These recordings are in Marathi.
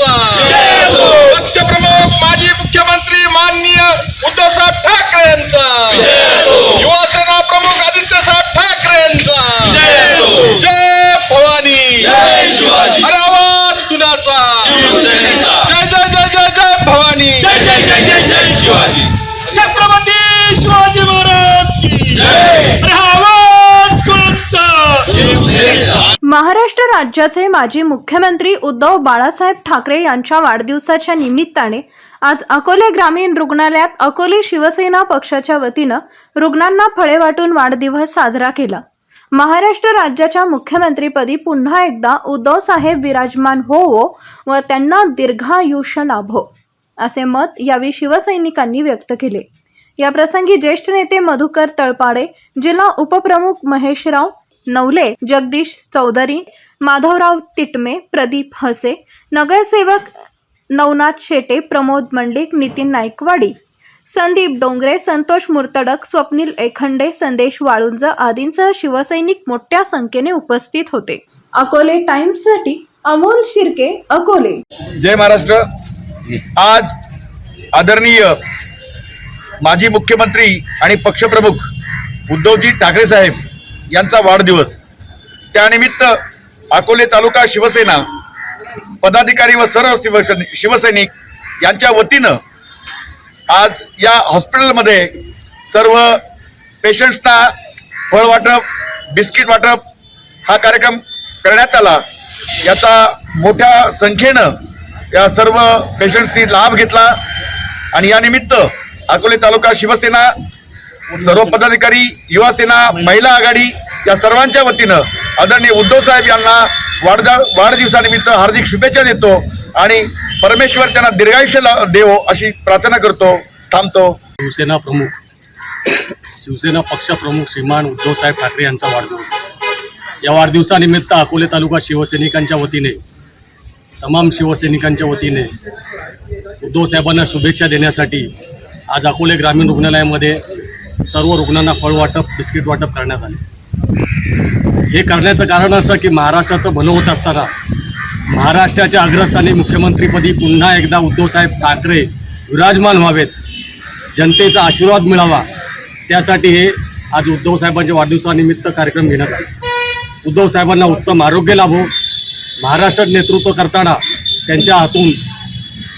ठाकरेंचा पक्षप्रमुख माजी मुख्यमंत्री माननीय उद्धवसाहेब ठाकरेंचा युवासेना प्रमुख आदित्यसाहेब ठाकरेंचा जय भवानी. अरे आवाज कुणाचा? जय जय जय जय जय भवानी. छत्रपती शिवाजी महाराज की अरे महाराष्ट्र राज्याचे माजी मुख्यमंत्री उद्धव बाळासाहेब ठाकरे यांच्या वाढदिवसाच्या निमित्ताने आज अकोले ग्रामीण रुग्णालयात अकोले शिवसेना पक्षाच्या वतीनं रुग्णांना फळे वाटून वाढदिवस साजरा केला. महाराष्ट्र राज्याच्या मुख्यमंत्रीपदी पुन्हा एकदा उद्धव साहेब विराजमान होवो व त्यांना दीर्घायुष्य लाभो असे मत यावेळी शिवसैनिकांनी व्यक्त केले. या प्रसंगी ज्येष्ठ नेते मधुकर तळपाडे जिल्हा उपप्रमुख महेशराव नवले जगदीश चौधरी माधवराव तिटमे प्रदीप हसे नगरसेवक नवनाथ शेटे प्रमोद मंडिक नितीन नाईकवाडी संदीप डोंगरे संतोष मुर्तडक स्वप्नील एखंडे संदेश वाळुंज आदींसह शिवसैनिक मोठ्या संख्येने उपस्थित होते. अकोले टाइम्ससाठी अमोल शिर्के अकोले. जय महाराष्ट्र. आज आदरणीय माजी मुख्यमंत्री आणि पक्षप्रमुख उद्धवजी ठाकरे साहेब यांचा वाढदिवस. त्यानिमित्त अकोले तालुका शिवसेना पदाधिकारी व सर्व शिवसैन शिवसैनिक यांच्या वतीनं आज या हॉस्पिटलमध्ये सर्व पेशंट्सना फळ वाटप बिस्किट वाटप हा कार्यक्रम करण्यात आला. याचा मोठ्या संख्येनं या सर्व पेशंट्सनी लाभ घेतला आणि यानिमित्त अकोले तालुका शिवसेना सर्व पदाधिकारी युवासेना महिला आघाडी या सर्वांच्या वतीनं आदरणीय उद्धव साहेब यांना वाढदा वाढदिवसानिमित्त हार्दिक शुभेच्छा देतो आणि परमेश्वर त्यांना दीर्घायुष्य देवो अशी प्रार्थना करतो. थांबतो. शिवसेना प्रमुख. शिवसेना पक्षप्रमुख श्रीमान उद्धवसाहेब ठाकरे यांचा वाढदिवस. या वाढदिवसानिमित्त अकोले तालुका शिवसैनिकांच्या वतीने तमाम शिवसैनिकांच्या वतीने उद्धवसाहेबांना शुभेच्छा देण्यासाठी आज अकोले ग्रामीण रुग्णालयामध्ये सर्व रुग्णांना फळ वाटप बिस्किट वाटप करण्यात आले. हे करण्याचं कारण असं की महाराष्ट्राचं भलं होत असताना महाराष्ट्राच्या अग्रस्थानी मुख्यमंत्रीपदी पुन्हा एकदा उद्धवसाहेब ठाकरे विराजमान व्हावेत जनतेचा आशीर्वाद मिळावा. त्यासाठी हे आज उद्धवसाहेबांच्या वाढदिवसानिमित्त कार्यक्रम घेण्यात आला. उद्धव साहेबांना उत्तम आरोग्य लाभो. महाराष्ट्रात नेतृत्व करताना त्यांच्या हातून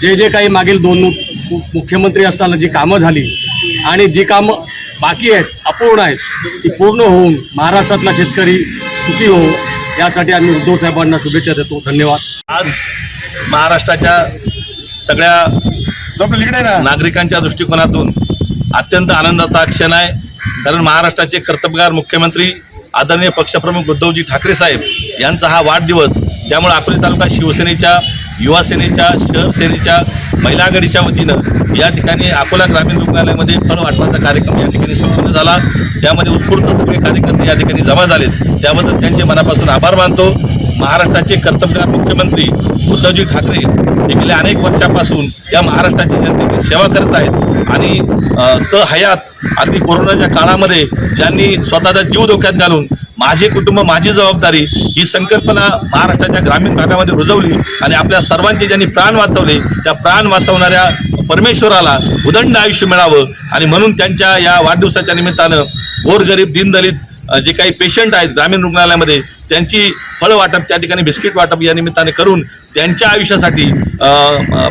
जे जे काही मागील दोन मु- मुख्यमंत्री असताना जी कामं झाली आणि जी कामं बाकी आहेत अपूर्ण आहेत. ती पूर्ण होऊन महाराष्ट्रातला शेतकरी सुखी हो यासाठी आम्ही उद्धव साहेबांना शुभेच्छा देतो. धन्यवाद. आज महाराष्ट्राच्या सगळ्या नागरिकांच्या दृष्टिकोनातून अत्यंत आनंदाचा क्षण आहे. कारण महाराष्ट्राचे कर्तबगार मुख्यमंत्री आदरणीय पक्षप्रमुख उद्धवजी ठाकरे साहेब यांचा हा वाढदिवस त्यामुळे अकोले तालुका शिवसेनेच्या युवा सेनेच्या शहर सेनेच्या महिला आघाडीच्या वतीनं या ठिकाणी अकोला ग्रामीण रुग्णालयामध्ये फळ वाटपाचा कार्यक्रम या ठिकाणी संपन्न झाला. त्यामध्ये उत्स्फूर्त सगळे कार्यकर्ते या ठिकाणी जमा झालेत. त्याबद्दल त्यांचे मनापासून आभार मानतो. महाराष्ट्राचे कर्तव्यगार मुख्यमंत्री उद्धवजी ठाकरे हे गेल्या अनेक वर्षापासून या महाराष्ट्राच्या जनतेची सेवा करत आहेत. आणि त हयात अगदी कोरोनाच्या काळामध्ये ज्यांनी स्वतःचा जीव धोक्यात घालून माझे कुटुंब माझी जबाबदारी ही संकल्पना महाराष्ट्राच्या ग्रामीण भागामध्ये रुजवली आणि आपल्या सर्वांचे ज्यांनी प्राण वाचवले त्या प्राण वाचवणाऱ्या परमेश्वराला उदंड आयुष्य मिळावं आणि म्हणून त्यांच्या या वाढदिवसाच्या निमित्तानं गोरगरीब दीनदलित जे काही पेशंट आहेत ग्रामीण रुग्णालयामध्ये त्यांची फळ वाटप त्या ठिकाणी बिस्किट वाटप या निमित्ताने करून त्यांच्या आयुष्यासाठी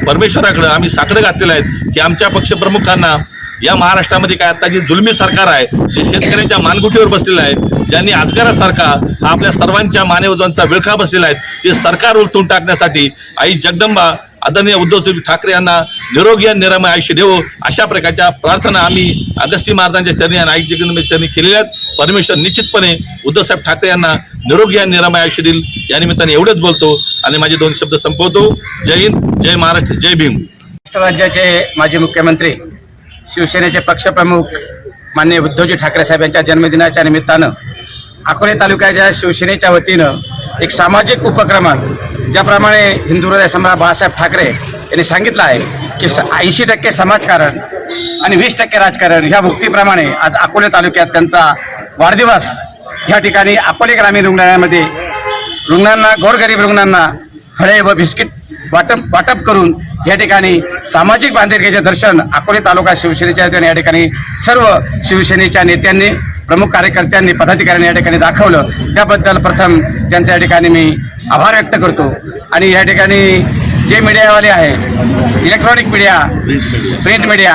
परमेश्वराकडं आम्ही साकडं घातलेलं आहेत की आमच्या पक्षप्रमुखांना या महाराष्ट्रामध्ये काय आता जे जुलमी सरकार आहे जे शेतकऱ्यांच्या मानगुटीवर बसलेलं आहे ज्यांनी आजकारासारखा हा आपल्या सर्वांच्या मानेवजांचा विळखा बसलेला आहे ते सरकार उलटून टाकण्यासाठी आई जगदंबा आदरणीय उद्धवसाहेब ठाकरे यांना निरोगी आणि निरामय आयुष्य देवो अशा प्रकारच्या प्रार्थना आम्ही अगस्ती महाराजांच्या चरणी आणि आई जगदंबे चरणी केलेल्या आहेत. परमेश्वर निश्चितपणे उद्धवसाहेब ठाकरे यांना निरोगी आणि निरामय आयुष्य देईल. या निमित्ताने एवढंच बोलतो आणि माझे दोन शब्द संपवतो. जय हिंद जय महाराष्ट्र जय भीम. महाराष्ट्र राज्याचे माजी मुख्यमंत्री शिवसेनेचे पक्षप्रमुख माननीय उद्धवजी ठाकरे साहेब यांच्या जन्मदिनाच्या निमित्तानं अकोले तालुक्याच्या शिवसेनेच्या वतीनं एक सामाजिक उपक्रमात ज्याप्रमाणे हिंदू हृदय सम्राट बाळासाहेब ठाकरे यांनी सांगितलं आहे की ऐंशी टक्के समाजकारण आणि वीस टक्के राजकारण ह्या मुक्तीप्रमाणे आज अकोले तालुक्यात त्यांचा वाढदिवस ह्या ठिकाणी अकोले ग्रामीण रुग्णालयामध्ये रुग्णांना गोरगरीब रुग्णांना फळे व बिस्किट वाटप वाटप करून या ठिकाणी सामाजिक बांधिलकीचे दर्शन अकोले तालुका शिवसेनेच्या वतीने या ठिकाणी सर्व शिवसेनेच्या नेत्यांनी प्रमुख कार्यकर्त्यांनी पदाधिकाऱ्यांनी या ठिकाणी दाखवलं. त्याबद्दल प्रथम त्यांच्या या ठिकाणी मी आभार व्यक्त करतो. आणि या ठिकाणी जे मीडियावाले आहे इलेक्ट्रॉनिक मीडिया प्रिंट मीडिया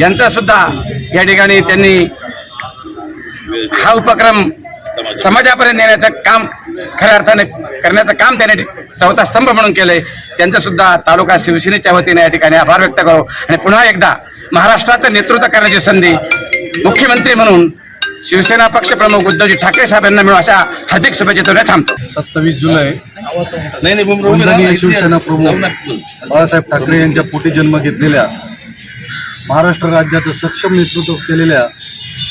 यांचासुद्धा या ठिकाणी त्यांनी हा उपक्रम समाजापर्यंत नेण्याचं काम खऱ्या अर्थाने करण्याचं काम त्याने चौथा स्तंभ म्हणून केलं आहे त्यांचं सुद्धा तालुका शिवसेनेच्या वतीने या ठिकाणी आभार व्यक्त करू. आणि पुन्हा एकदा महाराष्ट्राचं नेतृत्व करण्याची संधी मुख्यमंत्री म्हणून शिवसेना पक्षप्रमुख उद्धवजी ठाकरे साहेब यांना मिळू अशा हार्दिक शुभेच्छा थांबतो सत्तावीस जुलै. नाही शिवसेना प्रमुख. बाळासाहेब ठाकरे यांच्या पोटी जन्म घेतलेल्या महाराष्ट्र राज्याचं सक्षम नेतृत्व केलेल्या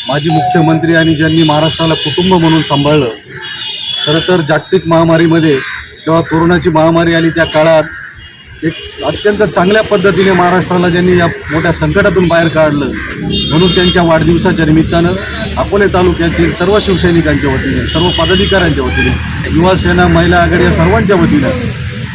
माजी मुख्यमंत्री आणि ज्यांनी महाराष्ट्राला कुटुंब म्हणून सांभाळलं खरं तर जागतिक महामारीमध्ये जेव्हा कोरोनाची महामारी आली त्या काळात एक अत्यंत चांगल्या पद्धतीने महाराष्ट्राला ज्यांनी या मोठ्या संकटातून बाहेर काढलं म्हणून त्यांच्या वाढदिवसाच्या निमित्तानं अकोले तालुक्यातील सर्व शिवसैनिकांच्या वतीने सर्व पदाधिकाऱ्यांच्या वतीने युवासेना महिला आघाडी या सर्वांच्या वतीनं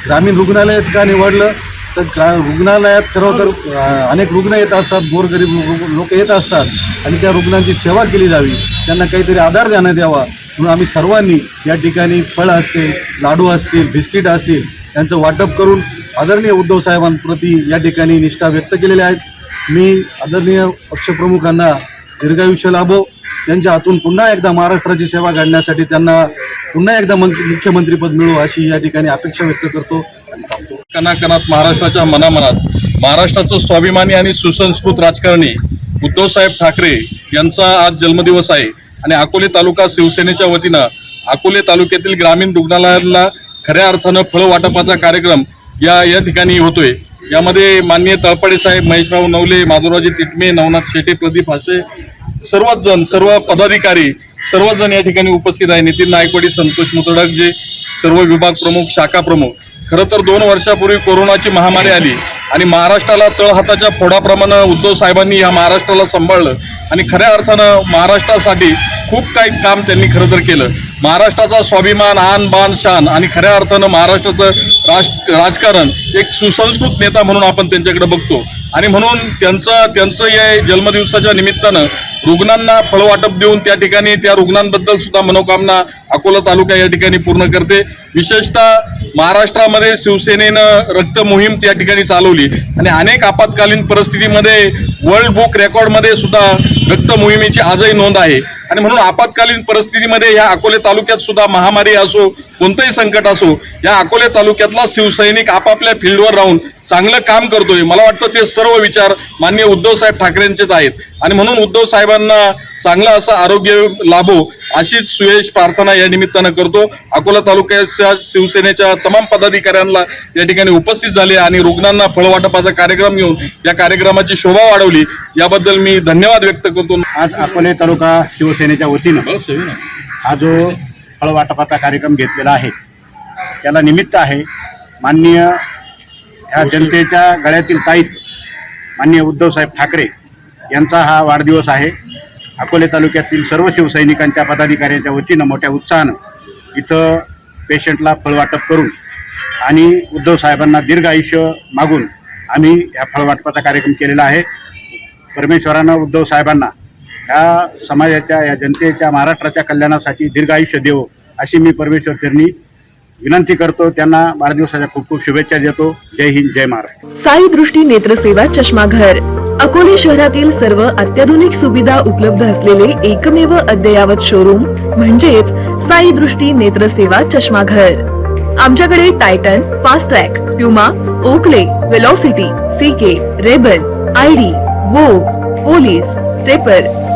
ग्रामीण रुग्णालयच का निवडलं? तर ग्रा रुग्णालयात खरं तर अनेक रुग्ण येत असतात गोरगरीब लोक येत असतात आणि त्या रुग्णांची सेवा केली जावी त्यांना काहीतरी आधार देण्यात यावा म्हणून आम्ही सर्वांनी या ठिकाणी फळं असतील लाडू असतील बिस्किट असतील यांचं वाटप करून आदरणीय उद्धव साहेबांप्रती या ठिकाणी निष्ठा व्यक्त केलेल्या आहेत मी आदरणीय पक्षप्रमुखांना दीर्घायुष्य लाभो. त्यांच्या हातून पुन्हा एकदा महाराष्ट्राची सेवा घडण्यासाठी त्यांना पुन्हा एकदा मंत्री मुख्यमंत्रीपद मिळो अशी या ठिकाणी अपेक्षा व्यक्त करतो आणि कणाकणात महाराष्ट्राच्या मनामनात महाराष्ट्राचं स्वाभिमानी आणि सुसंस्कृत राजकारणी उद्धवसाहेब ठाकरे यांचा आज जन्मदिवस आहे. आणि अकोले तालुका शिवसेनेच्या वतीनं अकोले तालुक्यातील ग्रामीण रुग्णालयाला खऱ्या अर्थानं फळ वाटपाचा कार्यक्रम या या ठिकाणी होतोय. यामध्ये माननीय तळपाडे साहेब महेशराव नवले माधुराजी तिटमे नवनाथ शेटे प्रदीप हासे सर्वच जण सर्व पदाधिकारी सर्वच जण या ठिकाणी उपस्थित आहे. नितीन नायकवाडी संतोष मुतडक जे सर्व विभाग प्रमुख शाखा प्रमुख. खरं तर दोन वर्षापूर्वी कोरोनाची महामारी आली. आणि महाराष्ट्राला तळहाताच्या फोडाप्रमाणे उद्धव साहेबांनी या महाराष्ट्राला सांभाळलं. आणि खऱ्या अर्थानं महाराष्ट्रासाठी खूप काही काम त्यांनी खरं तर केलं. महाराष्ट्राचा स्वाभिमान आन बान शान आणि खऱ्या अर्थानं महाराष्ट्राचं राज राजकारण एक सुसंस्कृत नेता म्हणून आपण त्यांच्याकडे बघतो. आणि म्हणून त्यांचं त्यांचं या जन्मदिवसाच्या निमित्तानं रुग्णांना फळवाटप देऊन त्या ठिकाणी त्या रुग्णांबद्दल सुद्धा मनोकामना अकोला तालुका या ठिकाणी पूर्ण करते. विशेषतः महाराष्ट्रामध्ये शिवसेनेनं रक्त मोहीम त्या ठिकाणी चालवली. आणि अनेक आपत्कालीन परिस्थितीमध्ये वर्ल्ड बुक रेकॉर्डमध्ये सुद्धा रक्त मोहिमेची आजही नोंद आहे. आणि म्हणून आपत्कालीन परिस्थितीमध्ये या अकोले तालुक्यात सुद्धा महामारी असो कोणतंही संकट असो या अकोले तालुक्यातला शिवसैनिक आपापल्या फील्डवर राहून चांगलं काम करतोय. मला वाटतं ते सर्व विचार माननीय उद्धवसाहेब ठाकरेंचेच आहेत. आणि म्हणून उद्धव साहेबांना चांगलं असं आरोग्य लाभो अशीच सुयश प्रार्थना या निमित्तानं करतो. अकोला तालुक्याच्या शिवसेनेच्या तमाम पदाधिकाऱ्यांना या ठिकाणी उपस्थित झाले आणि रुग्णांना फळवाटपाचा कार्यक्रम घेऊन या कार्यक्रमाची शोभा वाढवली. याबद्दल मी धन्यवाद व्यक्त करतो. आज अकोले तालुका शिवसेनेच्या वतीनं हा जो फळवाटपाचा कार्यक्रम घेतलेला आहे त्याला निमित्त आहे माननीय ह्या जनतेच्या गळ्यातील ताईत माननीय उद्धवसाहेब ठाकरे यांचा हा वाढदिवस आहे. अकोले तालुक्यातील सर्व शिवसैनिकांच्या पदाधिकाऱ्यांच्या वतीनं मोठ्या उत्साहानं इथं पेशंटला फळवाटप करून आणि उद्धव साहेबांना दीर्घ आयुष्य मागून आम्ही ह्या फळवाटपाचा कार्यक्रम केलेला आहे. परमेश्वरानं उद्धव साहेबांना ह्या समाजाच्या या जनतेच्या महाराष्ट्राच्या कल्याणासाठी दीर्घ आयुष्य अशी मी परमेश्वर चरणी विनंती करतो. त्यांना वाढदिवसाच्या खूप खूप शुभेच्छा देतो. जय हिंद जय महाराष्ट्र. साई दृष्टी नेत्रसेवा चष्माघर अकोले शहरातील सर्व अत्याधुनिक सुविधा उपलब्ध असलेले एकमेव अद्ययावत शोरूम म्हणजेच साई दृष्टी नेत्रसेवा चष्माघर. आमच्याकडे Titan Fastrack Puma Oakley Velocity CK Rebel ID Vogue Police Stepper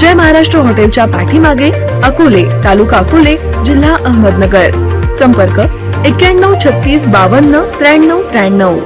जय महाराष्ट्र हॉटेलच्या पाठीमागे अकोले तालुका अकोले जिल्हा अहमदनगर. संपर्क एक्क्याण्णव छत्तीस बावन्न त्र्याण्णव त्र्याण्णव.